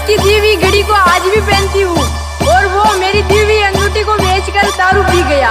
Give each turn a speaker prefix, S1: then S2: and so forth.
S1: उसकी दीवी घड़ी को आज भी पहनती हूँ और वो मेरी दीवी अंगूठी को बेचकर दारू पी गया।